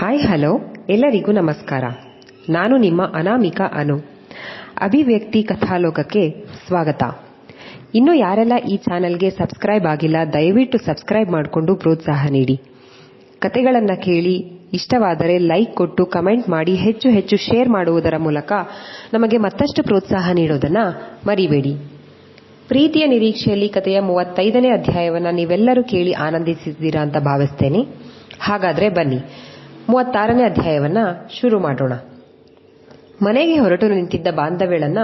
Hi, hello. ಎಲ್ಲರಿಗೂ ನಮಸ್ಕಾರ. ನಾನು ನಿಮ್ಮ ಅನಾಮಿಕ ಅನು. ಅಭಿವ್ಯಕ್ತಿ ಕಥಾಲೋಕಕ್ಕೆ ಸ್ವಾಗತ. ಇನ್ನು ಯಾರೆಲ್ಲ ಈ ಚಾನೆಲ್ಗೆ ಸಬ್ಸ್ಕ್ರೈಬ್ ಆಗಿಲ್ಲ, ದಯವಿಟ್ಟು ಸಬ್ಸ್ಕ್ರೈಬ್ ಮಾಡಿಕೊಂಡು ಪ್ರೋತ್ಸಾಹ ನೀಡಿ. ಕತೆಗಳನ್ನು ಕೇಳಿ ಇಷ್ಟವಾದರೆ ಲೈಕ್ ಕೊಟ್ಟು ಕಮೆಂಟ್ ಮಾಡಿ, ಹೆಚ್ಚು ಹೆಚ್ಚು ಶೇರ್ ಮಾಡುವುದರ ಮೂಲಕ ನಮಗೆ ಮತ್ತಷ್ಟು ಪ್ರೋತ್ಸಾಹ ನೀಡೋದನ್ನ ಮರಿಬೇಡಿ. ಪ್ರೀತಿಯ ನಿರೀಕ್ಷೆಯಲ್ಲಿ ಕಥೆಯ ಮೂವತ್ತೈದನೇ ಅಧ್ಯಾಯವನ್ನು ನೀವೆಲ್ಲರೂ ಕೇಳಿ ಆನಂದಿಸಿದ್ದೀರಾ ಅಂತ ಭಾವಿಸ್ತೇನೆ. ಹಾಗಾದ್ರೆ ಬನ್ನಿ. ಮೂವತ್ತಾರನೇ ಅಧ್ಯಾಯವನ್ನ ಶುರು ಮಾಡೋಣ. ಮನೆಗೆ ಹೊರಟು ನಿಂತಿದ್ದ ಬಾಂಧವ್ಯಳನ್ನ,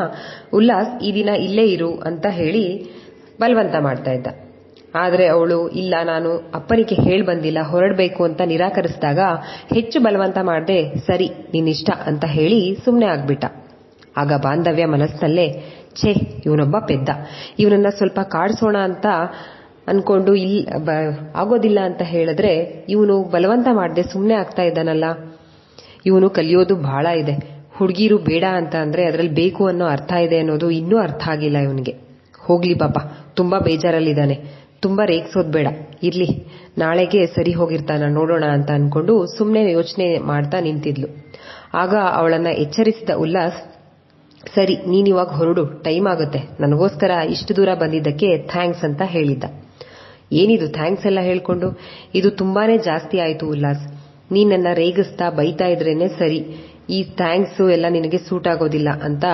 ಉಲ್ಲಾಸ್, ಈ ದಿನ ಇಲ್ಲೇ ಇರು ಅಂತ ಹೇಳಿ ಬಲವಂತ ಮಾಡ್ತಾ ಇದ್ದ. ಆದರೆ ಅವಳು, ಇಲ್ಲ, ನಾನು ಅಪ್ಪನಿಗೆ ಹೇಳಿ ಬಂದಿಲ್ಲ, ಹೊರಡಬೇಕು ಅಂತ ನಿರಾಕರಿಸಿದಾಗ ಹೆಚ್ಚು ಬಲವಂತ ಮಾಡದೆ, ಸರಿ, ನಿನ್ನಿಷ್ಟ ಅಂತ ಹೇಳಿ ಸುಮ್ಮನೆ ಆಗ್ಬಿಟ್ಟ. ಆಗ ಬಾಂಧವ್ಯ ಮನಸ್ಸಿನಲ್ಲೇ ಛೇ, ಇವನೊಬ್ಬ ಪೆದ್ದ. ಇವನನ್ನ ಸ್ವಲ್ಪ ಕಾಡಿಸೋಣ ಅಂತ ಅನ್ಕೊಂಡು ಇಲ್ ಆಗೋದಿಲ್ಲ ಅಂತ ಹೇಳಿದ್ರೆ ಇವನು ಬಲವಂತ ಮಾಡದೆ ಸುಮ್ಮನೆ ಆಗ್ತಾ ಇದ್ದಾನಲ್ಲ. ಇವನು ಕಲಿಯೋದು ಬಹಳ ಇದೆ. ಹುಡುಗಿರು ಬೇಡ ಅಂತ ಅಂದ್ರೆ ಅದರಲ್ಲಿ ಬೇಕು ಅನ್ನೋ ಅರ್ಥ ಇದೆ ಅನ್ನೋದು ಇನ್ನೂ ಅರ್ಥ ಆಗಿಲ್ಲ ಇವನಿಗೆ. ಹೋಗ್ಲಿ ಪಾಪ, ತುಂಬಾ ಬೇಜಾರಲ್ಲಿದ್ದಾನೆ. ತುಂಬಾ ರೇಗ್ಸೋದ್ ಬೇಡ. ಇರ್ಲಿ, ನಾಳೆಗೆ ಸರಿ ಹೋಗಿರ್ತಾನ, ನೋಡೋಣ ಅಂತ ಅನ್ಕೊಂಡು ಸುಮ್ಮನೆ ಯೋಚನೆ ಮಾಡ್ತಾ ನಿಂತಿದ್ಲು. ಆಗ ಅವಳನ್ನ ಎಚ್ಚರಿಸಿದ ಉಲ್ಲಾಸ್, ಸರಿ ನೀನಿವಾಗ ಹೊರಡು, ಟೈಮ್ ಆಗುತ್ತೆ. ನನಗೋಸ್ಕರ ಇಷ್ಟು ದೂರ ಬಂದಿದ್ದಕ್ಕೆ ಥ್ಯಾಂಕ್ಸ್ ಅಂತ ಹೇಳಿದ್ದ. ಏನಿದು ಥ್ಯಾಂಕ್ಸ್ ಎಲ್ಲ ಹೇಳ್ಕೊಂಡು? ಇದು ತುಂಬಾನೇ ಜಾಸ್ತಿ ಆಯ್ತು ಉಲ್ಲಾಸ್. ನೀ ನನ್ನ ರೇಗಿಸ್ತಾ ಬೈತಾ ಇದ್ರೇನೆ ಸರಿ. ಈ ಥ್ಯಾಂಕ್ಸ್ ಎಲ್ಲ ನಿನಗೆ ಸೂಟ್ ಆಗೋದಿಲ್ಲ ಅಂತ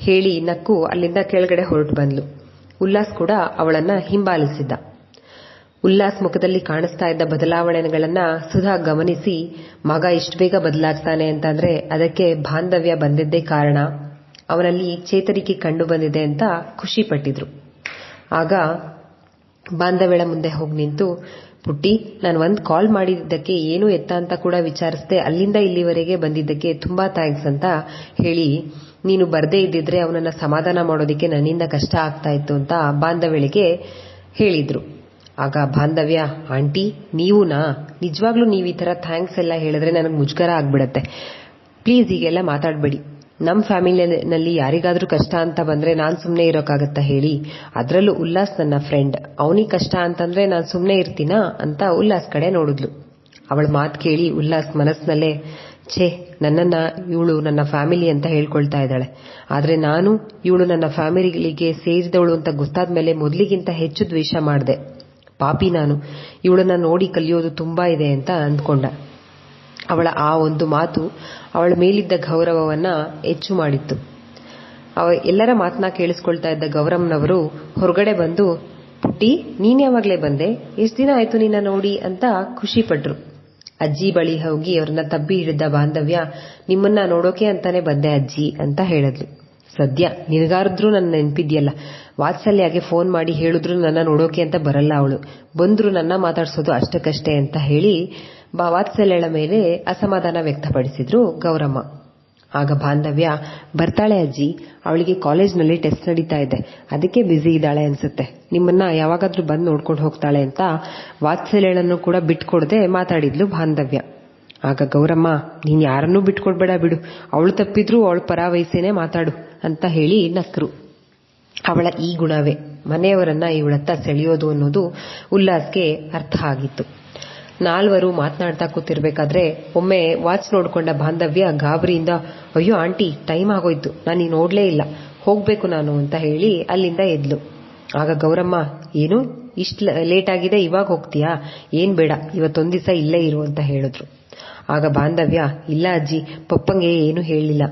ಹೇಳಿ ನಕ್ಕು ಅಲ್ಲಿಂದ ಕೆಳಗಡೆ ಹೊರಟು ಬಂದ್ಲು. ಉಲ್ಲಾಸ್ ಕೂಡ ಅವಳನ್ನ ಹಿಂಬಾಲಿಸಿದ್ದ. ಉಲ್ಲಾಸ್ ಮುಖದಲ್ಲಿ ಕಾಣಿಸ್ತಾ ಇದ್ದ ಬದಲಾವಣೆಗಳನ್ನ ಸುಧಾ ಗಮನಿಸಿ, ಮಗ ಇಷ್ಟು ಬೇಗ ಬದಲಾಗ್ತಾನೆ ಅಂತಂದ್ರೆ ಅದಕ್ಕೆ ಬಾಂಧವ್ಯ ಬಂದಿದ್ದೇ ಕಾರಣ. ಅವನಲ್ಲಿ ಚೇತರಿಕೆ ಕಂಡು ಬಂದಿದೆ ಅಂತ ಖುಷಿ ಪಟ್ಟಿದ್ರು. ಆಗ ಬಾಂಧವ್ಯಳ ಮುಂದೆ ಹೋಗಿ ನಿಂತು, ಪುಟ್ಟಿ, ನಾನು ಒಂದು ಕಾಲ್ ಮಾಡಿದ್ದಕ್ಕೆ ಏನು ಎತ್ತ ಅಂತ ಕೂಡ ವಿಚಾರಿಸದೆ, ಅಲ್ಲಿಂದ ಇಲ್ಲಿವರೆಗೆ ಬಂದಿದ್ದಕ್ಕೆ ತುಂಬಾ ಥ್ಯಾಂಕ್ಸ್ ಅಂತ ಹೇಳಿ, ನೀನು ಬರದೇ ಇದ್ದಿದ್ರೆ ಅವನನ್ನ ಸಮಾಧಾನ ಮಾಡೋದಕ್ಕೆ ನನ್ನಿಂದ ಕಷ್ಟ ಆಗ್ತಾ ಇತ್ತು ಅಂತ ಬಾಂಧವ್ಯಳಿಗೆ ಹೇಳಿದ್ರು. ಆಗ ಬಾಂಧವ್ಯ, ಆಂಟಿ, ನೀವುನಾ? ನಿಜವಾಗ್ಲೂ ನೀವು ಈ ತರ ಥ್ಯಾಂಕ್ಸ್ ಎಲ್ಲ ಹೇಳಿದ್ರೆ ನನಗೆ ಮುಜುಗರ ಆಗ್ಬಿಡತ್ತೆ. ಪ್ಲೀಸ್ ಹೀಗೆಲ್ಲ ಮಾತಾಡಬೇಡಿ. ನಮ್ಮ ಫ್ಯಾಮಿಲಿನಲ್ಲಿ ಯಾರಿಗಾದರೂ ಕಷ್ಟ ಅಂತ ಬಂದ್ರೆ ನಾನು ಸುಮ್ಮನೆ ಇರೋಕ್ಕಾಗತ್ತಾ ಹೇಳಿ. ಅದರಲ್ಲೂ ಉಲ್ಲಾಸ್ ನನ್ನ ಫ್ರೆಂಡ್. ಅವನಿಗೆ ಕಷ್ಟ ಅಂತಂದ್ರೆ ನಾನು ಸುಮ್ಮನೆ ಇರ್ತೀನಾ ಅಂತ ಉಲ್ಲಾಸ್ ಕಡೆ ನೋಡಿದ್ಲು. ಅವಳ ಮಾತು ಕೇಳಿ ಉಲ್ಲಾಸ್ ಮನಸ್ಸಿನಲ್ಲೇ ಛೇ, ನನ್ನನ್ನ ಇವಳು ನನ್ನ ಫ್ಯಾಮಿಲಿ ಅಂತ ಹೇಳ್ಕೊಳ್ತಾ ಇದ್ದಾಳೆ. ಆದ್ರೆ ನಾನು ಇವಳು ನನ್ನ ಫ್ಯಾಮಿಲಿಗೆ ಸೇರಿದವಳು ಅಂತ ಗೊತ್ತಾದ ಮೇಲೆ ಮೊದಲಿಗಿಂತ ಹೆಚ್ಚು ದ್ವೇಷ ಮಾಡಿದೆ. ಪಾಪಿ ನಾನು. ಇವಳನ್ನ ನೋಡಿ ಕಲಿಯೋದು ತುಂಬಾ ಇದೆ ಅಂತ ಅಂದ್ಕೊಂಡ. ಅವಳ ಆ ಒಂದು ಮಾತು ಅವಳ ಮೇಲಿದ್ದ ಗೌರವವನ್ನ ಹೆಚ್ಚು ಮಾಡಿತ್ತು. ಅವ ಎಲ್ಲರ ಮಾತನ್ನ ಕೇಳಿಸ್ಕೊಳ್ತಾ ಇದ್ದ ಗೌರಮ್ನವರು ಹೊರಗಡೆ ಬಂದು, ಪುಟ್ಟಿ, ನೀನ್ ಯಾವಾಗ್ಲೇ ಬಂದೆ? ಎಷ್ಟು ದಿನ ಆಯ್ತು ನಿನ್ನ ನೋಡಿ? ಅಂತ ಖುಷಿ ಪಟ್ರು. ಅಜ್ಜಿ ಬಳಿ ಹೋಗಿ ಅವ್ರನ್ನ ತಬ್ಬಿ ಹಿಡಿದ ಬಾಂಧವ್ಯ, ನಿಮ್ಮನ್ನ ನೋಡೋಕೆ ಅಂತಾನೆ ಬಂದೆ ಅಜ್ಜಿ ಅಂತ ಹೇಳಿದ್ಲು. ಸದ್ಯ, ನಿನಗಾರದ್ರೂ ನನ್ನ ನೆನ್ಪಿದ್ಯಲ್ಲ. ವಾತ್ಸಲ್ಯಾಗೆ ಫೋನ್ ಮಾಡಿ ಹೇಳಿದ್ರು ನನ್ನ ನೋಡೋಕೆ ಅಂತ ಬರಲ್ಲ ಅವಳು. ಬಂದ್ರು ನನ್ನ ಮಾತಾಡ್ಸೋದು ಅಷ್ಟಕ್ಕಷ್ಟೇ ಅಂತ ಹೇಳಿ ವಾತ್ಸಲ್ಯಳ ಮೇಲೆ ಅಸಮಾಧಾನ ವ್ಯಕ್ತಪಡಿಸಿದ್ರು ಗೌರಮ್ಮ. ಆಗ ಬಾಂಧವ್ಯ, ಬರ್ತಾಳೆ ಅಜ್ಜಿ, ಅವಳಿಗೆ ಕಾಲೇಜ್ನಲ್ಲಿ ಟೆಸ್ಟ್ ನಡೀತಾ ಇದೆ. ಅದಕ್ಕೆ ಬ್ಯುಸಿ ಇದ್ದಾಳೆ ಅನ್ಸುತ್ತೆ. ನಿಮ್ಮನ್ನ ಯಾವಾಗಾದ್ರೂ ಬಂದು ನೋಡ್ಕೊಂಡು ಹೋಗ್ತಾಳೆ ಅಂತ ವಾತ್ಸಲ್ಯಳನ್ನು ಕೂಡ ಬಿಟ್ಕೊಡದೆ ಮಾತಾಡಿದ್ಲು ಬಾಂಧವ್ಯ. ಆಗ ಗೌರಮ್ಮ, ನೀನ್ ಯಾರನ್ನೂ ಬಿಟ್ಕೊಡ್ಬೇಡ ಬಿಡು. ಅವಳು ತಪ್ಪಿದ್ರು ಅವಳ ಪರ ವಯಸ್ಸೇನೆ ಮಾತಾಡು ಅಂತ ಹೇಳಿ ನಕ್ರು. ಅವಳ ಈ ಗುಣವೇ. ಮನೆಯವರನ್ನ ಇವಳತ್ತ ಸೆಳೆಯೋದು ಅನ್ನೋದು ಉಲ್ಲಾಸ್ಗೆ ಅರ್ಥ ಆಗಿತ್ತು. ನಾಲ್ವರು ಮಾತನಾಡ್ತಾ ಕೂತಿರ್ಬೇಕಾದ್ರೆ ಒಮ್ಮೆ ವಾಚ್ ನೋಡ್ಕೊಂಡ ಬಾಂಧವ್ಯ ಗಾಬರಿಯಿಂದ, ಅಯ್ಯೋ ಆಂಟಿ, ಟೈಮ್ ಆಗೋಯ್ತು. ನಾನು ನೋಡ್ಲೇ ಇಲ್ಲ. ಹೋಗ್ಬೇಕು ನಾನು, ಅಂತ ಹೇಳಿ ಅಲ್ಲಿಂದ ಎದ್ಲು. ಆಗ ಗೌರಮ್ಮ, ಏನು? ಇಷ್ಟ ಲೇಟ್ ಆಗಿದೆ, ಇವಾಗ ಹೋಗ್ತೀಯಾ? ಏನ್ ಬೇಡ. ಇವತ್ತೊಂದ್ ದಿವಸ ಇಲ್ಲೇ ಇರು, ಅಂತ ಹೇಳಿದ್ರು. ಆಗ ಬಾಂಧವ್ಯ, ಇಲ್ಲ ಅಜ್ಜಿ, ಪಪ್ಪಂಗೆ ಏನು ಹೇಳಿಲ್ಲ.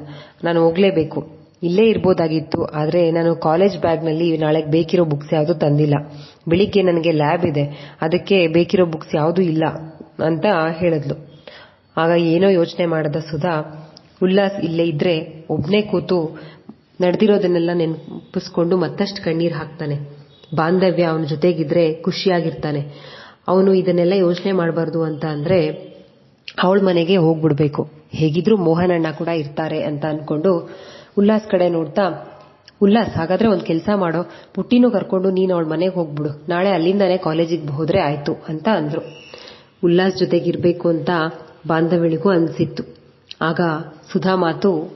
ನಾನು ಹೋಗ್ಲೇಬೇಕು. ಇಲ್ಲೇ ಇರ್ಬೋದಾಗಿತ್ತು, ಆದರೆ ನಾನು ಕಾಲೇಜ್ ಬ್ಯಾಗ್ನಲ್ಲಿ ನಾಳೆಗೆ ಬೇಕಿರೋ ಬುಕ್ಸ್ ಯಾವುದೂ ತಂದಿಲ್ಲ. ಬೆಳಿಗ್ಗೆ ನನಗೆ ಲ್ಯಾಬ್ ಇದೆ, ಅದಕ್ಕೆ ಬೇಕಿರೋ ಬುಕ್ಸ್ ಯಾವುದೂ ಇಲ್ಲ ಅಂತ ಹೇಳಿದ್ಲು. ಆಗ ಏನೋ ಯೋಚನೆ ಮಾಡದ ಸುಧಾ, ಉಲ್ಲಾಸ್ ಇಲ್ಲೇ ಇದ್ರೆ ಒಬ್ನೇ ಕೂತು ನಡೆದಿರೋದನ್ನೆಲ್ಲ ನೆನಪಿಸ್ಕೊಂಡು ಮತ್ತಷ್ಟು ಕಣ್ಣೀರು ಹಾಕ್ತಾನೆ. ಬಾಂಧವ್ಯ ಅವನ ಜೊತೆಗಿದ್ರೆ ಖುಷಿಯಾಗಿರ್ತಾನೆ. ಅವನು ಇದನ್ನೆಲ್ಲ ಯೋಚನೆ ಮಾಡಬಾರ್ದು ಅಂತ ಅಂದ್ರೆ ಅವಳ ಮನೆಗೆ ಹೋಗ್ಬಿಡ್ಬೇಕು. ಹೇಗಿದ್ರು ಮೋಹನಣ್ಣ ಕೂಡ ಇರ್ತಾರೆ ಅಂತ ಅನ್ಕೊಂಡು ಉಲ್ಲಾಸ್ ಕಡೆ ನೋಡ್ತಾ, ಉಲ್ಲಾಸ್, ಹಾಗಾದ್ರೆ ಒಂದು ಕೆಲಸ ಮಾಡೋ. ಪುಟ್ಟಿನೂ ಕರ್ಕೊಂಡು ನೀನು ಅವಳ ಮನೆಗೆ ಹೋಗ್ಬಿಡು. ನಾಳೆ ಅಲ್ಲಿಂದಾನೆ ಕಾಲೇಜಿಗೆ ಹೋದ್ರೆ ಆಯ್ತು, ಅಂತ ಅಂದ್ರು. ಉಲ್ಲಾಸ್ ಜೊತೆಗಿರ್ಬೇಕು ಅಂತ ಬಾಂಧವ್ಯಳಿಗೂ ಅನ್ಸಿತ್ತು. ಆಗ ಸುಧಾ ಮಾತು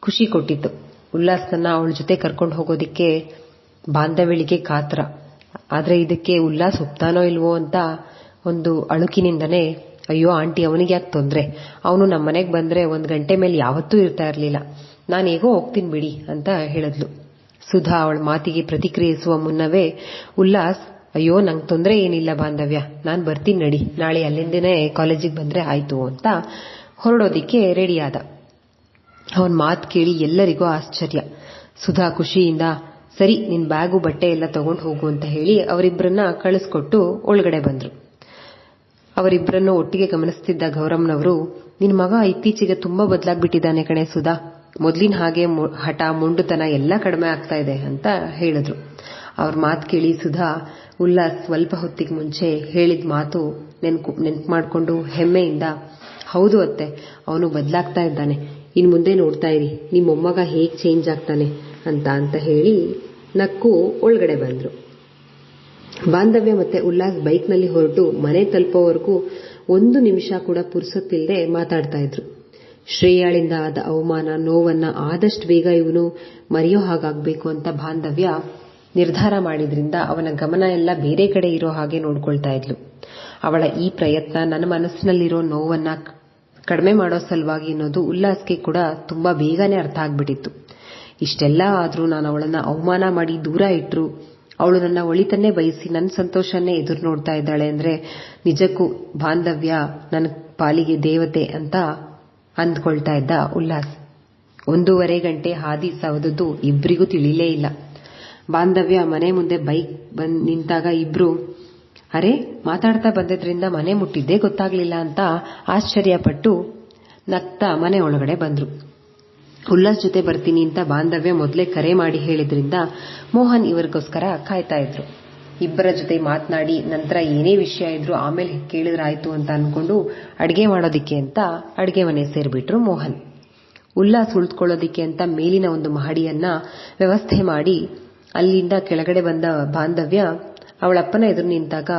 ಖುಷಿ ಕೊಟ್ಟಿತ್ತು. ಉಲ್ಲಾಸ್ನ ಅವಳ ಜೊತೆ ಕರ್ಕೊಂಡು ಹೋಗೋದಿಕ್ಕೆ ಬಾಂಧವ್ಯಳಿಗೆ ಕಾತ್ರ. ಆದ್ರೆ ಇದಕ್ಕೆ ಉಲ್ಲಾಸ್ ಒಪ್ತಾನೋ ಇಲ್ವೋ ಅಂತ ಒಂದು ಅಳುಕಿನಿಂದನೇ, ಅಯ್ಯೋ, ಆಂಟಿ ಅವನಿಗೆ ಯಾಕೆ ತೊಂದ್ರೆ? ಅವನು ನಮ್ಮ ಮನೆಗೆ ಬಂದ್ರೆ ಒಂದ್ ಗಂಟೆ ಮೇಲೆ ಯಾವತ್ತೂ ಇರ್ತಾ ಇರ್ಲಿಲ್ಲ. ನಾನು ಹೇಗೋ ಹೋಗ್ತೀನಿ ಬಿಡಿ ಅಂತ ಹೇಳಿದ್ಲು. ಸುಧಾ ಅವಳ ಮಾತಿಗೆ ಪ್ರತಿಕ್ರಿಯಿಸುವ ಮುನ್ನವೇ, ಉಲ್ಲಾಸ್, ಅಯ್ಯೋ, ನಂಗೆ ತೊಂದರೆ ಏನಿಲ್ಲ ಬಾಂಧವ್ಯ. ನಾನು ಬರ್ತೀನಿ ನಡಿ. ನಾಳೆ ಅಲ್ಲಿಂದನೇ ಕಾಲೇಜಿಗೆ ಬಂದ್ರೆ ಆಯ್ತು ಅಂತ ಹೊರಡೋದಿಕ್ಕೆ ರೆಡಿಯಾದ ಅವನ ಮಾತು ಕೇಳಿ ಎಲ್ಲರಿಗೂ ಆಶ್ಚರ್ಯ. ಸುಧಾ ಖುಷಿಯಿಂದ, ಸರಿ, ನಿನ್ ಬ್ಯಾಗು, ಬಟ್ಟೆ ಎಲ್ಲ ತಗೊಂಡು ಹೋಗು ಅಂತ ಹೇಳಿ ಅವರಿಬ್ಬರನ್ನ ಕಳಿಸ್ಕೊಟ್ಟು ಒಳಗಡೆ ಬಂದ್ರು. ಅವರಿಬ್ಬರನ್ನು ಒಟ್ಟಿಗೆ ಗಮನಿಸ್ತಿದ್ದ ಗೌರಮ್ನವರು, ನಿನ್ ಮಗ ಇತ್ತೀಚೆಗೆ ತುಂಬಾ ಬದಲಾಗ್ಬಿಟ್ಟಿದ್ದಾನೆ ಕಣೆ ಸುಧಾ. ಮೊದ್ಲಿನ ಹಾಗೆ ಹಠ, ಮುಂಡುತನ ಎಲ್ಲ ಕಡಿಮೆ ಆಗ್ತಾ ಇದೆ ಅಂತ ಹೇಳಿದ್ರು. ಅವ್ರ ಮಾತು ಕೇಳಿ ಸುಧಾ, ಉಲ್ಲಾಸ್, ಸ್ವಲ್ಪ ಹೊತ್ತಿಗೆ ಮುಂಚೆ ಹೇಳಿದ ಮಾತು ನೆನ್ಕು ನೆನ್ಪು ಮಾಡಿಕೊಂಡು ಹೆಮ್ಮೆಯಿಂದ, ಹೌದು ಅತ್ತೆ, ಅವನು ಬದಲಾಗ್ತಾ ಇದ್ದಾನೆ. ಇನ್ನು ಮುಂದೆ ನೋಡ್ತಾ ಇರಿ. ನಿಮ್ಮ ಮೊಮ್ಮಗ ಹೇಗೆ ಚೇಂಜ್ ಆಗ್ತಾನೆ ಅಂತ ಅಂತ ಹೇಳಿ ನಕ್ಕು ಒಳಗಡೆ ಬಂದ್ರು. ಬಾಂಧವ್ಯ ಮತ್ತೆ ಉಲ್ಲಾಸ್ ಬೈಕ್ನಲ್ಲಿ ಹೊರಟು ಮನೆ ತಲುಪೋವರೆಗೂ ಒಂದು ನಿಮಿಷ ಕೂಡ ಪುರ್ಸೊತ್ತಿಲ್ಲದೆ ಮಾತಾಡ್ತಾ ಇದ್ರು. ಶ್ರೇಯಾಳಿಂದ ಆದ ಅವಮಾನ, ನೋವನ್ನ ಆದಷ್ಟು ಬೇಗ ಇವನು ಮರೆಯೋ ಹಾಗಾಗಬೇಕು ಅಂತ ಬಾಂಧವ್ಯ ನಿರ್ಧಾರ ಮಾಡಿದ್ರಿಂದ ಅವನ ಗಮನ ಎಲ್ಲ ಬೇರೆ ಕಡೆ ಇರೋ ಹಾಗೆ ನೋಡ್ಕೊಳ್ತಾ ಇದ್ಲು. ಅವಳ ಈ ಪ್ರಯತ್ನ ನನ್ನ ಮನಸ್ಸಿನಲ್ಲಿರೋ ನೋವನ್ನ ಕಡಿಮೆ ಮಾಡೋ ಸಲುವಾಗಿ ಅನ್ನೋದು ಉಲ್ಲಾಸ್ಗೆ ಕೂಡ ತುಂಬಾ ಬೇಗನೆ ಅರ್ಥ ಆಗ್ಬಿಟ್ಟಿತ್ತು. ಇಷ್ಟೆಲ್ಲ ಆದ್ರೂ ನಾನು ಅವಳನ್ನ ಅವಮಾನ ಮಾಡಿ ದೂರ ಇಟ್ರು. ಅವಳು ನನ್ನ ಒಳಿತನ್ನೇ ಬಯಸಿ ನನ್ನ ಸಂತೋಷನ್ನೇ ಎದುರು ನೋಡ್ತಾ ಇದ್ದಾಳೆ ಅಂದ್ರೆ ನಿಜಕ್ಕೂ ಬಾಂಧವ್ಯ ನನ್ನ ಪಾಲಿಗೆ ದೇವತೆ ಅಂತ ಅಂದ್ಕೊಳ್ತಾ ಇದ್ದ ಉಲ್ಲಾಸ್. ಒಂದೂವರೆ ಗಂಟೆ ಹಾದಿ ಸವದದ್ದು ಇಬ್ರಿಗೂ ತಿಳಿಲೇ ಇಲ್ಲ. ಬಾಂಧವ್ಯ ಮನೆ ಮುಂದೆ ಬೈಕ್ ಬಂದ್ ನಿಂತಾಗ ಇಬ್ರು, ಅರೆ, ಮಾತಾಡ್ತಾ ಬಂದಿದ್ರಿಂದ ಮನೆ ಮುಟ್ಟಿದ್ದೇ ಗೊತ್ತಾಗ್ಲಿಲ್ಲ ಅಂತ ಆಶ್ಚರ್ಯಪಟ್ಟು ನಗ್ತಾ ಮನೆ ಒಳಗಡೆ ಬಂದ್ರು. ಉಲ್ಲಾಸ್ ಜೊತೆ ಬರ್ತೀನಿ ಅಂತ ಬಾಂಧವ್ಯ ಮೊದಲೇ ಕರೆ ಮಾಡಿ ಹೇಳಿದ್ರಿಂದ ಮೋಹನ್ ಇವರಿಗೋಸ್ಕರ ಕಾಯ್ತಾ ಇದ್ರು. ಇಬ್ಬರ ಜೊತೆ ಮಾತನಾಡಿ ನಂತರ ಏನೇ ವಿಷಯ ಇದ್ರು ಆಮೇಲೆ ಕೇಳಿದ್ರಾಯ್ತು ಅಂತ ಅನ್ಕೊಂಡು ಅಡಿಗೆ ಮಾಡೋದಿಕ್ಕೆ ಅಂತ ಅಡಿಗೆ ಮನೆ ಸೇರಿಬಿಟ್ರು ಮೋಹನ್. ಉಲ್ಲಾಸ್ ಉಳಿದುಕೊಳ್ಳೋದಿಕ್ಕೆ ಅಂತ ಮೇಲಿನ ಒಂದು ಮಹಡಿಯನ್ನ ವ್ಯವಸ್ಥೆ ಮಾಡಿ ಅಲ್ಲಿಂದ ಕೆಳಗಡೆ ಬಂದ ಬಾಂಧವ್ಯ ಅವಳಪ್ಪನ ಎದುರು ನಿಂತಾಗ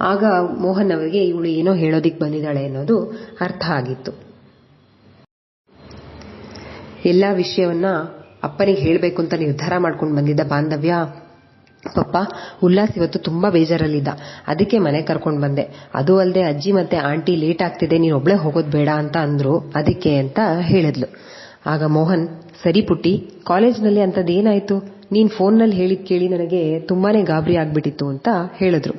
ಆಗ ಮೋಹನ್ ಅವರಿಗೆ ಇವಳು ಏನೋ ಹೇಳೋದಿಕ್ ಬಂದಿದ್ದಾಳೆ ಅನ್ನೋದು ಅರ್ಥ ಆಗಿತ್ತು. ಎಲ್ಲಾ ವಿಷಯವನ್ನ ಅಪ್ಪನಿಗೆ ಹೇಳಬೇಕು ಅಂತ ನಿರ್ಧಾರ ಮಾಡ್ಕೊಂಡು ಬಂದಿದ್ದ ಬಾಂಧವ್ಯ ಪಪ್ಪ ಉಲ್ಲಾಸ್ ಇವತ್ತು ತುಂಬಾ ಬೇಜಾರಲ್ಲಿದ್ದ. ಅದಕ್ಕೆ ಮನೆ ಕರ್ಕೊಂಡು ಬಂದೆ. ಅದು ಅಲ್ಲದೆ ಅಜ್ಜಿ ಮತ್ತೆ ಆಂಟಿ ಲೇಟ್ ಆಗ್ತಿದೆ, ನೀನು ಒಬ್ಳೆ ಹೋಗೋದು ಬೇಡ ಅಂತ ಅಂದ್ರು. ಅದಕ್ಕೆ ಅಂತ ಹೇಳಿದ್ಲು. ಆಗ ಮೋಹನ್, ಸರಿ ಪುಟ್ಟಿ, ಕಾಲೇಜ್ನಲ್ಲಿ ಅಂತದೇನಾಯ್ತು ನೀನ್ ಫೋನ್ನಲ್ಲಿ ಹೇಳಿದ್ ಕೇಳಿ ನನಗೆ ತುಂಬಾನೇ ಗಾಬರಿ ಆಗ್ಬಿಟ್ಟಿತ್ತು ಅಂತ ಹೇಳಿದ್ರು.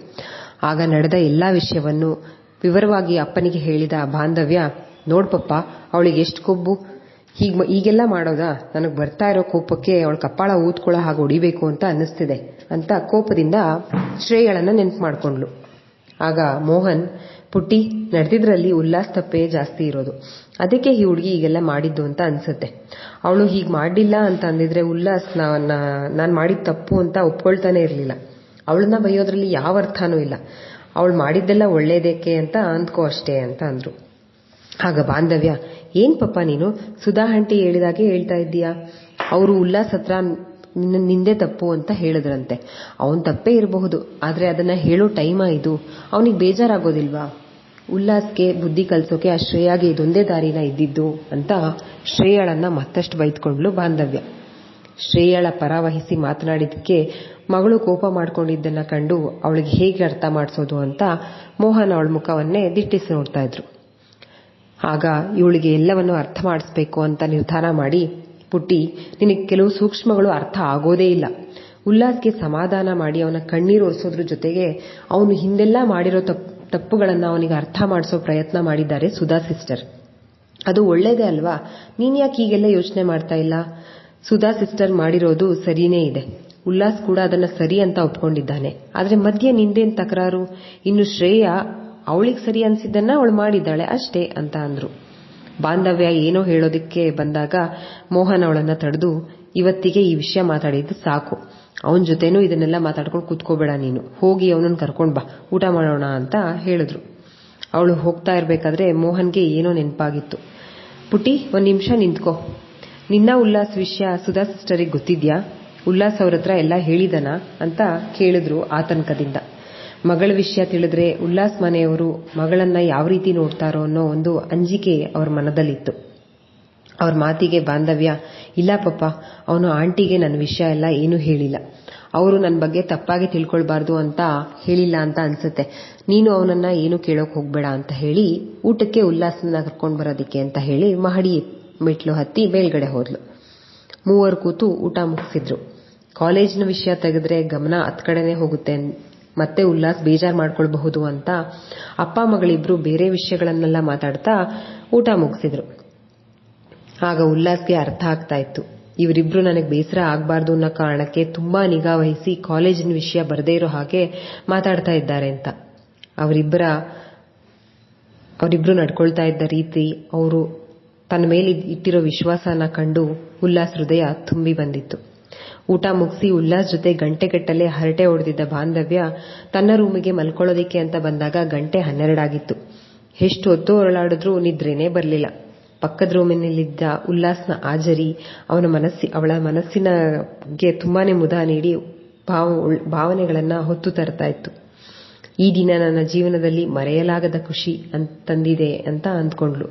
ಆಗ ನಡೆದ ಎಲ್ಲಾ ವಿಷಯವನ್ನು ವಿವರವಾಗಿ ಅಪ್ಪನಿಗೆ ಹೇಳಿದ ಬಾಂಧವ್ಯ ನೋಡ್ಪಪ್ಪ ಅವಳಿಗೆ ಎಷ್ಟು ಕೊಬ್ಬು? ಹೀಗ್ ಈಗೆಲ್ಲ ಮಾಡೋದಾ? ನನಗೆ ಬರ್ತಾ ಇರೋ ಕೋಪಕ್ಕೆ ಅವಳ ಕಪ್ಪಾಳ ಊದ್ಕೊಳ್ಳೋ ಹಾಗೆ ಹೊಡಿಬೇಕು ಅಂತ ಅನ್ನಿಸ್ತಿದೆ ಅಂತ ಕೋಪದಿಂದ ಶ್ರೇಯಳನ್ನ ನೆನ್ಪು ಮಾಡ್ಕೊಂಡ್ಲು. ಆಗ ಮೋಹನ್, ಪುಟ್ಟಿ, ನಡೆದಿದ್ರಲ್ಲಿ ಉಲ್ಲಾಸ್ ತಪ್ಪೇ ಜಾಸ್ತಿ ಇರೋದು. ಅದಕ್ಕೆ ಈ ಹುಡುಗಿ ಈಗೆಲ್ಲ ಮಾಡಿದ್ದು ಅಂತ ಅನ್ಸುತ್ತೆ. ಅವಳು ಹೀಗೆ ಮಾಡಿಲ್ಲ ಅಂತ ಅಂದಿದ್ರೆ ಉಲ್ಲಾಸ್ ನಾನು ಮಾಡಿದ ತಪ್ಪು ಅಂತ ಒಪ್ಕೊಳ್ತಾನೆ ಇರಲಿಲ್ಲ. ಅವಳನ್ನ ಬೈಯೋದ್ರಲ್ಲಿ ಯಾವ ಅರ್ಥನೂ ಇಲ್ಲ. ಅವಳು ಮಾಡಿದ್ದೆಲ್ಲ ಒಳ್ಳೇದಕ್ಕೆ ಅಂತ ಅಂದ್ಕೋ ಅಷ್ಟೇ ಅಂತ ಅಂದ್ರು. ಆಗ ಬಾಂಧವ್ಯ, ಏನ್ ಪಪ್ಪ ನೀನು? ಸುಧಾ ಆಂಟಿ ಹೇಳಿದಾಗೆ ಹೇಳ್ತಾ ಇದ್ದೀಯಾ? ಅವರು ಉಲ್ಲಾಸ್ ಹತ್ರ ನಿನ್ನ ನಿಂದೆ ತಪ್ಪು ಅಂತ ಹೇಳಿದ್ರಂತೆ. ಅವನ್ ತಪ್ಪೇ ಇರಬಹುದು, ಆದ್ರೆ ಅದನ್ನ ಹೇಳೋ ಟೈಮ ಇದು? ಅವನಿಗೆ ಬೇಜಾರಾಗೋದಿಲ್ವಾ? ಉಲ್ಲಾಸ್ಗೆ, ಬುದ್ಧಿ ಕಲ್ಸೋಕೆ ಆ ಶ್ರೇಯಾಗೆ ಇದೊಂದೇ ದಾರಿನ ಇದ್ದಿದ್ದು ಅಂತ ಶ್ರೇಯಳನ್ನ ಮತ್ತಷ್ಟು ಬೈದ್ಕೊಂಡ್ಲು ಬಾಂಧವ್ಯ. ಶ್ರೇಯಳ ಪರ ವಹಿಸಿ ಮಾತನಾಡಿದಕ್ಕೆ ಮಗಳು ಕೋಪ ಮಾಡ್ಕೊಂಡಿದ್ದನ್ನ ಕಂಡು ಅವಳಿಗೆ ಹೇಗೆ ಅರ್ಥ ಮಾಡಿಸೋದು ಅಂತ ಮೋಹನ್ ಅವಳ ಮುಖವನ್ನೇ ದಿಟ್ಟಿಸಿ ನೋಡ್ತಾ ಇದ್ರು. ಆಗ ಇವಳಿಗೆ ಎಲ್ಲವನ್ನು ಅರ್ಥ ಮಾಡಿಸ್ಬೇಕು ಅಂತ ನಿರ್ಧಾರ ಮಾಡಿ, ಪುಟ್ಟಿ, ನಿನಗೆ ಕೆಲವು ಸೂಕ್ಷ್ಮಗಳು ಅರ್ಥ ಆಗೋದೇ ಇಲ್ಲ. ಉಲ್ಲಾಸ್ಗೆ ಸಮಾಧಾನ ಮಾಡಿ ಅವನ ಕಣ್ಣೀರು ಒರೆಸೋದ್ರ ಜೊತೆಗೆ ಅವನು ಹಿಂದೆಲ್ಲ ಮಾಡಿರೋ ತಪ್ಪು ತಪ್ಪುಗಳನ್ನ ಅವನಿಗೆ ಅರ್ಥ ಮಾಡಿಸೋ ಪ್ರಯತ್ನ ಮಾಡಿದ್ದಾರೆ ಸುಧಾ ಸಿಸ್ಟರ್. ಅದು ಒಳ್ಳೇದೇ ಅಲ್ವಾ? ನೀನ್ ಯಾಕೆ ಈಗೆಲ್ಲ ಯೋಚನೆ ಮಾಡ್ತಾ ಇಲ್ಲ? ಸುಧಾ ಸಿಸ್ಟರ್ ಮಾಡಿರೋದು ಸರಿನೇ ಇದೆ. ಉಲ್ಲಾಸ್ ಕೂಡ ಅದನ್ನ ಸರಿ ಅಂತ ಒಪ್ಕೊಂಡಿದ್ದಾನೆ. ಆದ್ರೆ ಮಧ್ಯೆ ನಿಂದೇನ್ ತಕರಾರು? ಇನ್ನು ಶ್ರೇಯ ಅವಳಿಗೆ ಸರಿ ಅನ್ಸಿದ್ದನ್ನ ಅವಳು ಮಾಡಿದ್ದಾಳೆ ಅಷ್ಟೇ ಅಂತ ಅಂದ್ರು. ಬಾಂಧವ್ಯ ಏನೋ ಹೇಳೋದಕ್ಕೆ ಬಂದಾಗ ಮೋಹನ್ ಅವಳನ್ನ ತಡೆದು, ಇವತ್ತಿಗೆ ಈ ವಿಷಯ ಮಾತಾಡಿದ್ದು ಸಾಕು. ಅವನ ಜೊತೆನೂ ಇದನ್ನೆಲ್ಲ ಮಾತಾಡ್ಕೊಂಡು ಕೂತ್ಕೋಬೇಡ ನೀನು. ಹೋಗಿ ಅವನನ್ನ ಕರ್ಕೊಂಡ್ ಬಾ. ಊಟ ಮಾಡೋಣ ಅಂತ ಹೇಳಿದ್ರು. ಅವಳು ಹೋಗ್ತಾ ಇರ್ಬೇಕಾದ್ರೆ ಮೋಹನ್ಗೆ ಏನೋ ನೆನಪಾಗಿತ್ತು. ಪುಟಿ ಒಂದ್ ನಿಮಿಷ ನಿಂತ್ಕೋ. ನಿನ್ನ ಉಲ್ಲಾಸ್ ವಿಷಯ ಸುಧಾ ಸಿಸ್ಟರಿಗೆ ಗೊತ್ತಿದ್ಯಾ? ಉಲ್ಲಾಸ್ ಅವ್ರ ಹತ್ರ ಎಲ್ಲ ಹೇಳಿದನ? ಅಂತ ಕೇಳಿದ್ರು ಆತಂಕದಿಂದ. ಮಗಳ ವಿಷಯ ತಿಳಿದ್ರೆ ಉಲ್ಲಾಸ್ ಮನೆಯವರು ಮಗಳನ್ನ ಯಾವ ರೀತಿ ನೋಡ್ತಾರೋ ಅನ್ನೋ ಒಂದು ಅಂಜಿಕೆ ಅವ್ರ ಮನದಲ್ಲಿತ್ತು. ಅವ್ರ ಮಾತಿಗೆ ಬಾಂಧವ್ಯ, ಇಲ್ಲ ಪಪ್ಪ, ಅವನು ಆಂಟಿಗೆ ನನ್ನ ವಿಷಯ ಎಲ್ಲ ಏನೂ ಹೇಳಿಲ್ಲ. ಅವರು ನನ್ನ ಬಗ್ಗೆ ತಪ್ಪಾಗಿ ತಿಳ್ಕೊಳ್ಬಾರ್ದು ಅಂತ ಹೇಳಿಲ್ಲ ಅಂತ ಅನ್ಸುತ್ತೆ. ನೀನು ಅವನನ್ನ ಏನು ಕೇಳೋಕ್ ಹೋಗ್ಬೇಡ ಅಂತ ಹೇಳಿ ಊಟಕ್ಕೆ ಉಲ್ಲಾಸನ ಕರ್ಕೊಂಡು ಬರೋದಿಕ್ಕೆ ಅಂತ ಹೇಳಿ ಮಹಡಿ ಮೆಟ್ಲು ಹತ್ತಿ ಮೇಲ್ಗಡೆ ಹೋದ್ಲು. ಮೂವರು ಕೂತು ಊಟ ಮುಗಿಸಿದ್ರು. ಕಾಲೇಜಿನ ವಿಷಯ ತೆಗೆದ್ರೆ ಗಮನ ಹತ್ ಕಡೆನೆ ಹೋಗುತ್ತೆ ಮತ್ತೆ ಉಲ್ಲಾಸ್ ಬೇಜಾರ್ ಮಾಡ್ಕೊಳ್ಬಹುದು ಅಂತ ಅಪ್ಪ ಮಗಳಿಬ್ರು ಬೇರೆ ವಿಷಯಗಳನ್ನೆಲ್ಲ ಮಾತಾಡ್ತಾ ಊಟ ಮುಗಿಸಿದ್ರು. ಆಗ ಉಲ್ಲಾಸ್ಗೆ ಅರ್ಥ ಆಗ್ತಾ ಇತ್ತು. ಇವರಿಬ್ರು ನನಗೆ ಬೇಸರ ಆಗಬಾರ್ದು ಅನ್ನೋ ಕಾರಣಕ್ಕೆ ತುಂಬಾ ನಿಗಾ ವಹಿಸಿ ಕಾಲೇಜಿನ ವಿಷಯ ಬರದೇ ಇರೋ ಹಾಗೆ ಮಾತಾಡ್ತಾ ಇದ್ದಾರೆ ಅಂತ. ಅವರಿಬ್ಬರ, ಅವರಿಬ್ರು ನಡ್ಕೊಳ್ತಾ ಇದ್ದ ರೀತಿ ಅವರು ತನ್ನ ಮೇಲೆ ಇಟ್ಟಿರೋ ವಿಶ್ವಾಸನ ಕಂಡು ಉಲ್ಲಾಸ್ ಹೃದಯ ತುಂಬಿ ಬಂದಿತ್ತು. ಊಟ ಮುಗಿಸಿ ಉಲ್ಲಾಸ್ ಜೊತೆ ಗಂಟೆಗಟ್ಟಲೆ ಹರಟೆ ಹೊಡೆದಿದ್ದ ಬಾಂಧವ್ಯ ತನ್ನ ರೂಮಿಗೆ ಮಲ್ಕೊಳ್ಳೋದಿಕ್ಕೆ ಅಂತ ಬಂದಾಗ ಗಂಟೆ ಹನ್ನೆರಡಾಗಿತ್ತು. ಎಷ್ಟು ಹೊತ್ತು ಹೊರಳಾಡಿದ್ರೂ ನಿದ್ರೇನೇ ಬರಲಿಲ್ಲ. ಪಕ್ಕದ ರೂಮಿನಲ್ಲಿದ್ದ ಉಲ್ಲಾಸ್ನ ಆಜರಿ ಅವನ ಮನಸ್ಸಿ, ಅವಳ ಮನಸ್ಸಿನಗೆ ತುಂಬಾನೇ ಮುದ ನೀಡಿ ಭಾವ, ಭಾವನೆಗಳನ್ನ ಹೊತ್ತು ತರ್ತಾ ಇತ್ತು. ಈ ದಿನ ನನ್ನ ಜೀವನದಲ್ಲಿ ಮರೆಯಲಾಗದ ಖುಷಿ ತಂದಿದೆ ಅಂತ ಅಂದ್ಕೊಂಡ್ಲು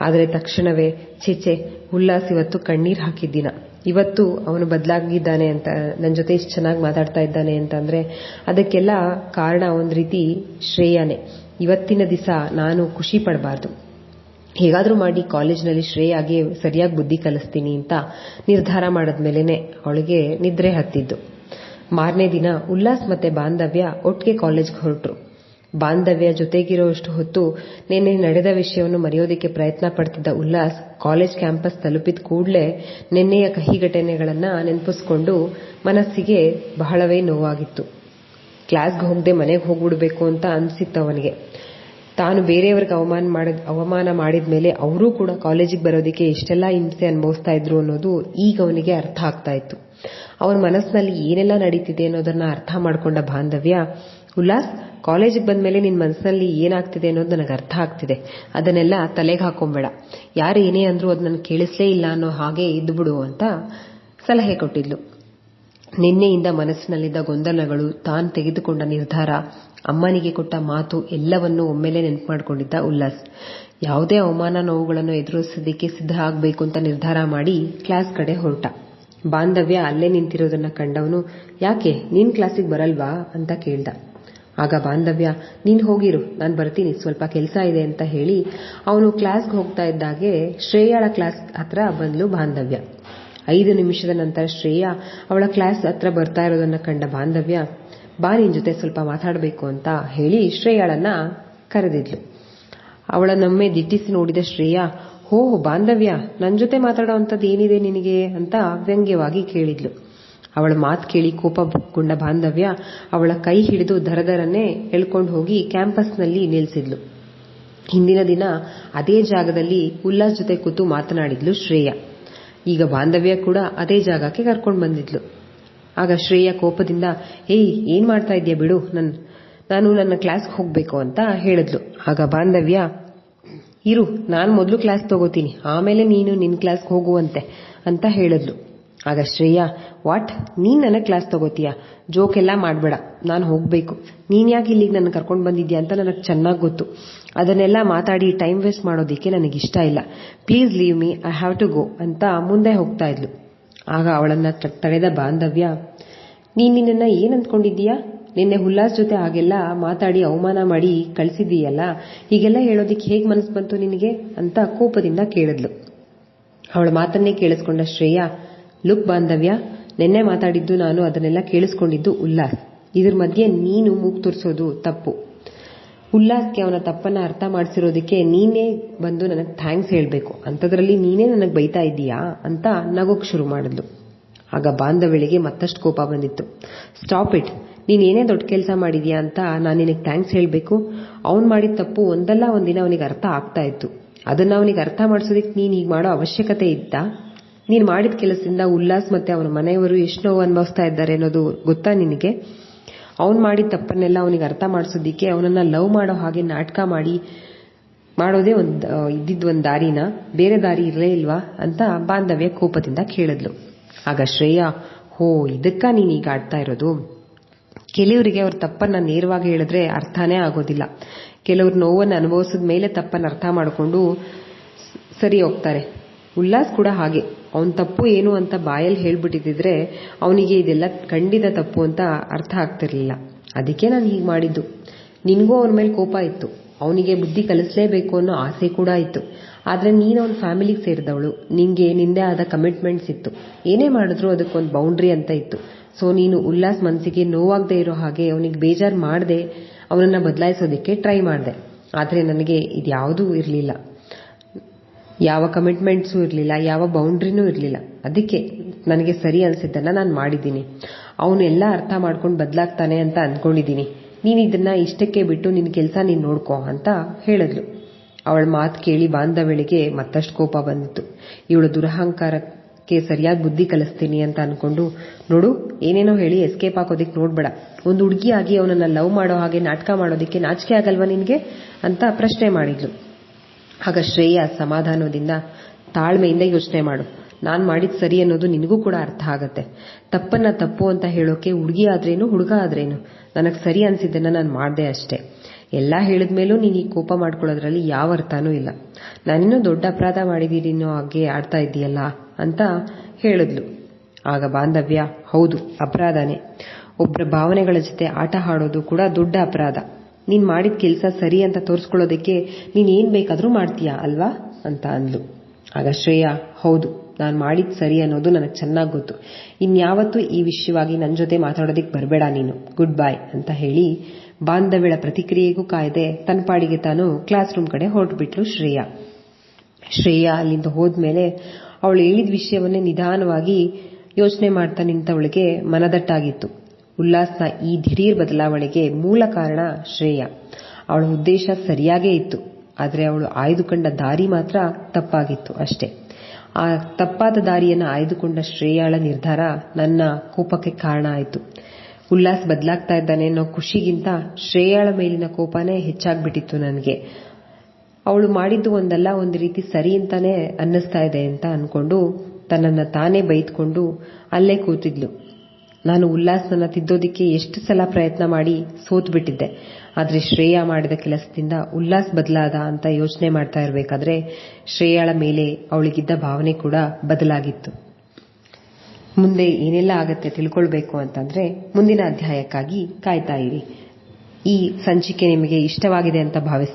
ಆದರೆ ತಕ್ಷಣವೇ ಚೇಚೆ ಉಲ್ಲಾಸ್ ಇವತ್ತು ಕಣ್ಣೀರ್ ಹಾಕಿದ್ದಿನ. ಇವತ್ತು ಅವನು ಬದಲಾಗಿದ್ದಾನೆ ಅಂತ ನನ್ನ ಜೊತೆ ಇಷ್ಟು ಚೆನ್ನಾಗಿ ಮಾತಾಡ್ತಾ ಇದ್ದಾನೆ ಅಂತಂದ್ರೆ ಅದಕ್ಕೆಲ್ಲ ಕಾರಣ ಒಂದು ರೀತಿ ಶ್ರೇಯನೇ. ಇವತ್ತಿನ ದಿವಸ ನಾನು ಖುಷಿ ಪಡಬಾರ್ದು. ಹೇಗಾದರೂ ಮಾಡಿ ಕಾಲೇಜ್ನಲ್ಲಿ ಶ್ರೇಯಾಗಿ ಸರಿಯಾಗಿ ಬುದ್ಧಿ ಕಲಿಸ್ತೀನಿ ಅಂತ ನಿರ್ಧಾರ ಮಾಡಿದ್ಮೇಲೆ ಅವಳಿಗೆ ನಿದ್ರೆ ಹತ್ತಿದ್ದು. ಮಾರನೇ ದಿನ ಉಲ್ಲಾಸ್ ಮತ್ತೆ ಬಾಂಧವ್ಯ ಒಟ್ಟಿಗೆ ಕಾಲೇಜ್ಗೆ ಹೊರಟ್ರು. ಬಾಂಧವ್ಯ ಜೊತೆಗಿರುವಷ್ಟು ಹೊತ್ತು ನಿನ್ನೆ ನಡೆದ ವಿಷಯವನ್ನು ಮರೆಯೋದಕ್ಕೆ ಪ್ರಯತ್ನ ಪಡ್ತಿದ್ದ ಉಲ್ಲಾಸ್ ಕಾಲೇಜ್ ಕ್ಯಾಂಪಸ್ ತಲುಪಿದ ಕೂಡಲೇ ನಿನ್ನೆಯ ಕಹಿ ಘಟನೆಗಳನ್ನ ನೆನಪಿಸ್ಕೊಂಡು ಮನಸ್ಸಿಗೆ ಬಹಳವೇ ನೋವಾಗಿತ್ತು. ಕ್ಲಾಸ್ಗೆ ಹೋಗದೆ ಮನೆಗೆ ಹೋಗ್ಬಿಡ್ಬೇಕು ಅಂತ ಅನ್ಸಿತ್ತು ಅವನಿಗೆ. ತಾನು ಬೇರೆಯವ್ರಿಗೆ ಅವಮಾನ ಮಾಡಿದ ಅವಮಾನ ಮಾಡಿದ ಮೇಲೆ ಅವರೂ ಕೂಡ ಕಾಲೇಜಿಗೆ ಬರೋದಕ್ಕೆ ಎಷ್ಟೆಲ್ಲ ಹಿಂಸೆ ಅನುಭವಿಸ್ತಾ ಇದ್ರು ಅನ್ನೋದು ಈಗ ಅವನಿಗೆ ಅರ್ಥ ಆಗ್ತಾ ಇತ್ತು. ಅವನ ಮನಸ್ಸಿನಲ್ಲಿ ಏನೆಲ್ಲ ನಡೀತಿದೆ ಅನ್ನೋದನ್ನ ಅರ್ಥ ಮಾಡ್ಕೊಂಡ ಬಾಂಧವ್ಯ ಉಲ್ಲಾಸ್ ಕಾಲೇಜಿಗೆ ಬಂದ್ಮೇಲೆ ನಿನ್ನ ಮನಸ್ಸಲ್ಲಿ ಏನಾಗ್ತಿದೆ ಅನ್ನೋದು ನನಗೆ ಅರ್ಥ ಆಗ್ತಿದೆ. ಅದನ್ನೆಲ್ಲ ತಲೆಗೆ ಹಾಕೊಂಬೇಡ. ಯಾರು ಏನೇ ಅಂದ್ರೂ ಅದು ನನಗೆ ಕೇಳಿಸ್ಲೇ ಇಲ್ಲ ಅನ್ನೋ ಹಾಗೆ ಇದ್ದುಬಿಡು ಅಂತ ಸಲಹೆ ಕೊಟ್ಟಿದ್ಲು. ನಿನ್ನೆಯಿಂದ ಮನಸ್ಸಿನಲ್ಲಿದ್ದ ಗೊಂದಲಗಳು ತಾನು ತೆಗೆದುಕೊಂಡ ನಿರ್ಧಾರ, ಅಮ್ಮನಿಗೆ ಕೊಟ್ಟ ಮಾತು ಎಲ್ಲವನ್ನೂ ಒಮ್ಮೆಲೆ ನೆನಪು ಮಾಡಿಕೊಂಡಿದ್ದ ಉಲ್ಲಾಸ್. ಯಾವುದೇ ಅವಮಾನ ನೋವುಗಳನ್ನು ಎದುರಿಸೋದಕ್ಕೆ ಸಿದ್ಧ ಆಗಬೇಕು ಅಂತ ನಿರ್ಧಾರ ಮಾಡಿ ಕ್ಲಾಸ್ ಕಡೆ ಹೊರಟ. ಬಾಂಧವ್ಯ ಅಲ್ಲೇ ನಿಂತಿರೋದನ್ನ ಕಂಡವನು, ಯಾಕೆ? ನೀನ್ ಕ್ಲಾಸಿಗೆ ಬರಲ್ವಾ? ಅಂತ ಕೇಳ್ದ. ಆಗ ಬಾಂಧವ್ಯ, ನೀನು ಹೋಗಿರು, ನಾನು ಬರ್ತೀನಿ, ಸ್ವಲ್ಪ ಕೆಲಸ ಇದೆ ಅಂತ ಹೇಳಿ ಅವನು ಕ್ಲಾಸ್ಗೆ ಹೋಗ್ತಾ ಇದ್ದಾಗೆ ಶ್ರೇಯಾಳ ಕ್ಲಾಸ್ ಹತ್ರ ಬಂದ್ಲು ಬಾಂಧವ್ಯ. ಐದು ನಿಮಿಷದ ನಂತರ ಶ್ರೇಯಾ ಅವಳ ಕ್ಲಾಸ್ ಹತ್ರ ಬರ್ತಾ ಇರೋದನ್ನ ಕಂಡ ಬಾಂಧವ್ಯ, ಬಾ ನಿನ್ ಜೊತೆ ಸ್ವಲ್ಪ ಮಾತಾಡಬೇಕು ಅಂತ ಹೇಳಿ ಶ್ರೇಯಾಳನ್ನ ಕರೆದಿದ್ಲು. ನಮ್ಮೆ ದಿಟ್ಟಿಸಿ ನೋಡಿದ ಶ್ರೇಯಾ ಹೋ ಬಾಂಧವ್ಯ, ನನ್ ಜೊತೆ ಮಾತಾಡೋವಂಥದ್ದು ಏನಿದೆ ನಿನಗೆ? ಅಂತ ವ್ಯಂಗ್ಯವಾಗಿ ಕೇಳಿದ್ಲು. ಅವಳ ಮಾತು ಕೇಳಿ ಕೋಪಗೊಂಡ ಬಾಂಧವ್ಯ ಅವಳ ಕೈ ಹಿಡಿದು ದರದರನೆ ಎಳ್ಕೊಂಡು ಹೋಗಿ ಕ್ಯಾಂಪಸ್ನಲ್ಲಿ ನಿಲ್ಲಿಸಿದ್ಲು ಹಿಂದಿನ ದಿನ ಅದೇ ಜಾಗದಲ್ಲಿ ಉಲ್ಲಾಸ್ ಜೊತೆ ಕೂತು ಮಾತನಾಡಿದ್ಲು ಶ್ರೇಯ. ಈಗ ಬಾಂಧವ್ಯ ಕೂಡ ಅದೇ ಜಾಗಕ್ಕೆ ಕರ್ಕೊಂಡು ಬಂದಿದ್ಲು. ಆಗ ಶ್ರೇಯ ಕೋಪದಿಂದ, ಏಯ್, ಏನ್ ಮಾಡ್ತಾ ಇದೀಯ ಬಿಡು, ನನ್, ನಾನು ನನ್ನ ಕ್ಲಾಸ್ಗೆ ಹೋಗ್ಬೇಕು ಅಂತ ಹೇಳಿದ್ಲು. ಆಗ ಬಾಂಧವ್ಯ, ಇರು, ನಾನು ಮೊದಲು ಕ್ಲಾಸ್ ತಗೋತೀನಿ, ಆಮೇಲೆ ನೀನು ನಿನ್ನ ಕ್ಲಾಸ್ಗೆ ಹೋಗುವಂತೆ, ಅಂತ ಹೇಳಿದ್ಲು. ಆಗ ಶ್ರೇಯಾ, ವಾಟ್? ನೀನ್ ನನ್ನ ಕ್ಲಾಸ್ ತಗೋತೀಯ? ಜೋಕ್ ಎಲ್ಲ ಮಾಡಬೇಡ. ನಾನು ಹೋಗ್ಬೇಕು. ನೀನ್ ಯಾಕೆ ಇಲ್ಲಿಗೆ ನನ್ನ ಕರ್ಕೊಂಡು ಬಂದಿದ್ಯಾ ಅಂತ ನನಗೆ ಚೆನ್ನಾಗಿ ಗೊತ್ತು. ಅದನ್ನೆಲ್ಲ ಮಾತಾಡಿ ಟೈಮ್ ವೇಸ್ಟ್ ಮಾಡೋದಿಕ್ಕೆ ನನಗೆ ಇಷ್ಟ ಇಲ್ಲ. Please leave me. I have to go ಅಂತ ಮುಂದೆ ಹೋಗ್ತಾ ಇದ್ಲು. ಆಗ ಅವಳನ್ನ ತಡೆದ ಬಾಂಧವ್ಯ, ನೀನ್ ನಿನ್ನ ಏನ್ ಅಂದ್ಕೊಂಡಿದ್ದೀಯಾ? ನಿನ್ನೆ ಹುಲ್ಲಾಸ್ ಜೊತೆ ಹಾಗೆಲ್ಲ ಮಾತಾಡಿ ಅವಮಾನ ಮಾಡಿ ಕಳಿಸಿದೀಯಲ್ಲ ಹೀಗೆಲ್ಲ ಹೇಳೋದಿಕ್ಕೆ ಹೇಗ್ ಮನಸ್ಸು ಬಂತು ನಿನಗೆ? ಅಂತ ಕೋಪದಿಂದ ಕೇಳಿದ್ಲು. ಅವಳ ಮಾತನ್ನೇ ಕೇಳಿಸ್ಕೊಂಡ ಶ್ರೇಯಾ ಲುಕ್ ಬಾಂಧವ್ಯ. ನಿನ್ನೆ ಮಾತಾಡಿದ್ದು ನಾನು ಅದನ್ನೆಲ್ಲ ಕೇಳಿಸ್ಕೊಂಡಿದ್ದು ಉಲ್ಲಾಸ್. ಇದ್ರ ಮಧ್ಯೆ ನೀನು ಮೂಗ್ ತುರ್ಸೋದು ತಪ್ಪು. ಉಲ್ಲಾಸ್ಗೆ ಅವನ ತಪ್ಪನ್ನ ಅರ್ಥ ಮಾಡಿಸಿರೋದಕ್ಕೆ ನೀನೇ ಬಂದು ನನಗೆ ಥ್ಯಾಂಕ್ಸ್ ಹೇಳಬೇಕು. ಅಂಥದ್ರಲ್ಲಿ ನೀನೇ ನನಗೆ ಬೈತಾ ಇದ್ದೀಯಾ ಅಂತ ನಗೋಕ್ ಶುರು ಮಾಡಿದ್ಲು. ಆಗ ಬಾಂಧವ್ಯಳಿಗೆ ಮತ್ತಷ್ಟು ಕೋಪ ಬಂದಿತ್ತು. Stop it. ನೀನೇನೇ ದೊಡ್ಡ ಕೆಲಸ ಮಾಡಿದ್ಯಾ ಅಂತ ನಾನು ನಿನಗೆ ಥ್ಯಾಂಕ್ಸ್ ಹೇಳಬೇಕು. ಅವ್ನು ಮಾಡಿದ ತಪ್ಪು ಒಂದಲ್ಲ ಒಂದಿನ ಅವನಿಗೆ ಅರ್ಥ ಆಗ್ತಾ ಇತ್ತು. ಅದನ್ನ ಅವನಿಗೆ ಅರ್ಥ ಮಾಡಿಸೋದಕ್ಕೆ ನೀನು ಈಗ ಮಾಡೋ ಅವಶ್ಯಕತೆ ಇತ್ತಾ? ನೀನ್ ಮಾಡಿದ ಕೆಲಸದಿಂದ ಉಲ್ಲಾಸ್ ಮತ್ತೆ ಅವನ ಮನೆಯವರು ಎಷ್ಟು ನೋವು ಅನುಭವಿಸ್ತಾ ಇದ್ದಾರೆ ಅನ್ನೋದು ಗೊತ್ತಾ ನಿನಗೆ? ಅವ್ನು ಮಾಡಿದ ತಪ್ಪನ್ನೆಲ್ಲ ಅವನಿಗೆ ಅರ್ಥ ಮಾಡಿಸೋದಿಕ್ಕೆ ಅವನನ್ನ ಲವ್ ಮಾಡೋ ಹಾಗೆ ನಾಟಕ ಮಾಡಿ, ಮಾಡೋದೇ ಒಂದು ಇದ್ದಿದ್ದು ಒಂದು ದಾರಿನ? ಬೇರೆ ದಾರಿ ಇರಲೇ ಇಲ್ವಾ ಅಂತ ಬಾಂಧವ್ಯ ಕೋಪದಿಂದ ಕೇಳಿದ್ಲು. ಆಗ ಶ್ರೇಯಾ, ಹೋ, ಇದಕ್ಕ ನೀನು ಈಗ ಆಡ್ತಾ ಇರೋದು? ಕೆಲವರಿಗೆ ಅವ್ರ ತಪ್ಪನ್ನ ನೇರವಾಗಿ ಹೇಳಿದ್ರೆ ಅರ್ಥನೇ ಆಗೋದಿಲ್ಲ. ಕೆಲವರು ನೋವನ್ನು ಅನುಭವಿಸಿದ ಮೇಲೆ ತಪ್ಪನ್ನು ಅರ್ಥ ಮಾಡಿಕೊಂಡು ಸರಿ ಹೋಗ್ತಾರೆ. ಉಲ್ಲಾಸ್ ಕೂಡ ಹಾಗೆ. ಅವನ ತಪ್ಪು ಏನು ಅಂತ ಬಾಯಲ್ಲಿ ಹೇಳ್ಬಿಟ್ಟಿದ್ರೆ ಅವನಿಗೆ ಇದೆಲ್ಲ ಖಂಡಿತ ತಪ್ಪು ಅಂತ ಅರ್ಥ ಆಗ್ತಿರ್ಲಿಲ್ಲ. ಅದಕ್ಕೆ ನಾನು ಹೀಗೆ ಮಾಡಿದ್ದು. ನಿನಗೂ ಅವನ ಮೇಲೆ ಕೋಪ ಇತ್ತು. ಅವನಿಗೆ ಬುದ್ಧಿ ಕಲಿಸಲೇಬೇಕು ಅನ್ನೋ ಆಸೆ ಕೂಡ ಇತ್ತು. ಆದರೆ ನೀನು ಅವನ ಫ್ಯಾಮಿಲಿಗೆ ಸೇರಿದವಳು. ನಿಂಗೆ ನಿಂದೆ ಆದ ಕಮಿಟ್ಮೆಂಟ್ಸ್ ಇತ್ತು. ಏನೇ ಮಾಡಿದ್ರು ಅದಕ್ಕೊಂದು ಬೌಂಡ್ರಿ ಅಂತ ಇತ್ತು. ಸೊ ನೀನು ಉಲ್ಲಾಸ್ ಮನಸ್ಸಿಗೆ ನೋವಾಗದೇ ಇರೋ ಹಾಗೆ ಅವನಿಗೆ ಬೇಜಾರು ಮಾಡದೆ, ಅವನನ್ನು ಬದಲಾಯಿಸೋದಕ್ಕೆ ಟ್ರೈ ಮಾಡಿದೆ. ಆದರೆ ನನಗೆ ಇದ್ಯಾವುದೂ ಇರಲಿಲ್ಲ. ಯಾವ ಕಮಿಟ್ಮೆಂಟ್ಸೂ ಇರಲಿಲ್ಲ, ಯಾವ ಬೌಂಡ್ರಿನೂ ಇರಲಿಲ್ಲ. ಅದಕ್ಕೆ ನನಗೆ ಸರಿ ಅನಿಸಿದ್ದನ್ನು ನಾನು ಮಾಡಿದ್ದೀನಿ. ಅವನೆಲ್ಲ ಅರ್ಥ ಮಾಡ್ಕೊಂಡು ಬದಲಾಗ್ತಾನೆ ಅಂತ ಅಂದ್ಕೊಂಡಿದ್ದೀನಿ ನೀನು ಇದನ್ನ ಇಷ್ಟಕ್ಕೆ ಬಿಟ್ಟು ನಿನ್ನ ಕೆಲಸ ನೀನು ನೋಡ್ಕೋ ಅಂತ ಹೇಳಿದ್ಲು. ಅವಳ ಮಾತು ಕೇಳಿ ಬಾಂಧವ್ಯಳಿಗೆ ಮತ್ತಷ್ಟು ಕೋಪ ಬಂದಿತ್ತು. ಇವಳು ದುರಹಂಕಾರಕ್ಕೆ ಸರಿಯಾಗಿ ಬುದ್ಧಿ ಕಲಿಸ್ತೀನಿ ಅಂತ ಅನ್ಕೊಂಡು, ನೋಡು, ಏನೇನೋ ಹೇಳಿ ಎಸ್ಕೇಪ್ ಹಾಕೋದಿಕ್ ನೋಡ್ಬೇಡ. ಒಂದು ಹುಡುಗಿಯಾಗಿ ಅವನನ್ನ ಲವ್ ಮಾಡೋ ಹಾಗೆ ನಾಟಕ ಮಾಡೋದಕ್ಕೆ ನಾಚಿಕೆ ಆಗಲ್ವಾ ನಿನಗೆ? ಅಂತ ಪ್ರಶ್ನೆ ಮಾಡಿದ್ಲು. ಆಗ ಶ್ರೇಯ ಸಮಾಧಾನದಿಂದ ತಾಳ್ಮೆಯಿಂದ ಯೋಚನೆ ಮಾಡು. ನಾನು ಮಾಡಿದ ಸರಿ ಅನ್ನೋದು ನಿನಗೂ ಕೂಡ ಅರ್ಥ ಆಗತ್ತೆ. ತಪ್ಪನ್ನ ತಪ್ಪು ಅಂತ ಹೇಳೋಕೆ ಹುಡುಗಿ ಆದ್ರೇನು, ಹುಡುಗ ಆದ್ರೇನು? ನನಗೆ ಸರಿ ಅನ್ಸಿದ್ದನ್ನ ನಾನು ಮಾಡಿದೆ ಅಷ್ಟೇ. ಎಲ್ಲ ಹೇಳಿದ್ಮೇಲೂ ನೀನು ಈ ಕೋಪ ಮಾಡ್ಕೊಳ್ಳೋದ್ರಲ್ಲಿ ಯಾವ ಅರ್ಥನೂ ಇಲ್ಲ. ನಾನಿನ್ನೂ ದೊಡ್ಡ ಅಪರಾಧ ಮಾಡಿದ್ದೀನೋ ಹಾಗೆ ಆಡ್ತಾ ಇದ್ದೀಯಲ್ಲ ಅಂತ ಹೇಳಿದ್ಲು. ಆಗ ಬಾಂಧವ್ಯ, ಹೌದು, ಅಪರಾಧನೇ. ಒಬ್ಬರ ಭಾವನೆಗಳ ಜೊತೆ ಆಟ ಆಡೋದು ಕೂಡ ದೊಡ್ಡ ಅಪರಾಧ. ನೀನ್ ಮಾಡಿದ ಕೆಲಸ ಸರಿ ಅಂತ ತೋರಿಸ್ಕೊಳ್ಳೋದಕ್ಕೆ ನೀನ್ ಏನ್ ಬೇಕಾದ್ರೂ ಮಾಡ್ತೀಯಾ ಅಲ್ವಾ? ಅಂತ ಅಂದ್ಲು. ಆಗ ಶ್ರೇಯಾ, ಹೌದು, ನಾನು ಮಾಡಿದ್ ಸರಿ ಅನ್ನೋದು ನನಗೆ ಚೆನ್ನಾಗಿ ಗೊತ್ತು. ಇನ್ಯಾವತ್ತೂ ಈ ವಿಷಯವಾಗಿ ನನ್ನ ಜೊತೆ ಮಾತಾಡೋದಕ್ಕೆ ಬರಬೇಡ ನೀನು. ಗುಡ್ ಬಾಯ್ ಅಂತ ಹೇಳಿ ಬಾಂಧವ್ಯಳ ಪ್ರತಿಕ್ರಿಯೆಗೂ ಕಾಯ್ದೆ ತನ್ನ ಪಾಡಿಗೆ ತಾನು ಕ್ಲಾಸ್ ರೂಮ್ ಕಡೆ ಹೊರಟುಬಿಟ್ಲು ಶ್ರೇಯಾ. ಶ್ರೇಯಾ ಅಲ್ಲಿಂದ ಹೋದ್ಮೇಲೆ ಅವಳು ಹೇಳಿದ ವಿಷಯವನ್ನೇ ನಿಧಾನವಾಗಿ ಯೋಚನೆ ಮಾಡ್ತಾ ನಿಂತವಳಿಗೆ ಮನದಟ್ಟಾಗಿತ್ತು. ಉಲ್ಲಾಸ್ನ ಈ ದಿಢೀರ್ ಬದಲಾವಣೆಗೆ ಮೂಲ ಕಾರಣ ಶ್ರೇಯ. ಅವಳ ಉದ್ದೇಶ ಸರಿಯಾಗೇ ಇತ್ತು, ಆದರೆ ಅವಳು ಆಯ್ದುಕೊಂಡ ದಾರಿ ಮಾತ್ರ ತಪ್ಪಾಗಿತ್ತು ಅಷ್ಟೇ. ಆ ತಪ್ಪಾದ ದಾರಿಯನ್ನು ಆಯ್ದುಕೊಂಡ ಶ್ರೇಯಾಳ ನಿರ್ಧಾರ ನನ್ನ ಕೋಪಕ್ಕೆ ಕಾರಣ ಆಯಿತು. ಉಲ್ಲಾಸ್ ಬದಲಾಗ್ತಾ ಇದ್ದಾನೆ ಅನ್ನೋ ಖುಷಿಗಿಂತ ಶ್ರೇಯಾಳ ಮೇಲಿನ ಕೋಪನೇ ಹೆಚ್ಚಾಗ್ಬಿಟ್ಟಿತ್ತು ನನಗೆ. ಅವಳು ಮಾಡಿದ್ದು ಒಂದಲ್ಲ, ಒಂದು ರೀತಿ ಸರಿ ಅಂತಾನೆ ಅನ್ನಿಸ್ತಾ ಇದೆ ಅಂತ ಅನ್ಕೊಂಡು ತನ್ನನ್ನ ತಾನೇ ಬೈದ್ಕೊಂಡು ಅಲ್ಲೇ ಕೂತಿದ್ಲು. ನಾನು ಉಲ್ಲಾಸನ ತಿದ್ದೋದಿಕ್ಕೆ ಎಷ್ಟು ಸಲ ಪ್ರಯತ್ನ ಮಾಡಿ ಸೋತ್ ಬಿಟ್ಟಿದ್ದೆ ಆದ್ರೆ ಶ್ರೇಯಾ ಮಾಡಿದ ಕೆಲಸದಿಂದ ಉಲ್ಲಾಸ್ ಬದಲಾದ ಅಂತ ಯೋಚನೆ ಮಾಡ್ತಾ ಇರಬೇಕಾದ್ರೆ ಶ್ರೇಯಾಳ ಮೇಲೆ ಅವಳಿಗಿದ್ದ ಭಾವನೆ ಕೂಡ ಬದಲಾಗಿತ್ತು. ಮುಂದೆ ಏನೆಲ್ಲ ಆಗತ್ತೆ ತಿಳ್ಕೊಳ್ಬೇಕು ಅಂತಂದ್ರೆ ಮುಂದಿನ ಅಧ್ಯಾಯಕ್ಕಾಗಿ ಕಾಯ್ತಾ ಇರಿ. ಈ ಸಂಚಿಕೆ ನಿಮಗೆ ಇಷ್ಟವಾಗಿದೆ ಅಂತ ಭಾವಿಸ್ತೀನಿ.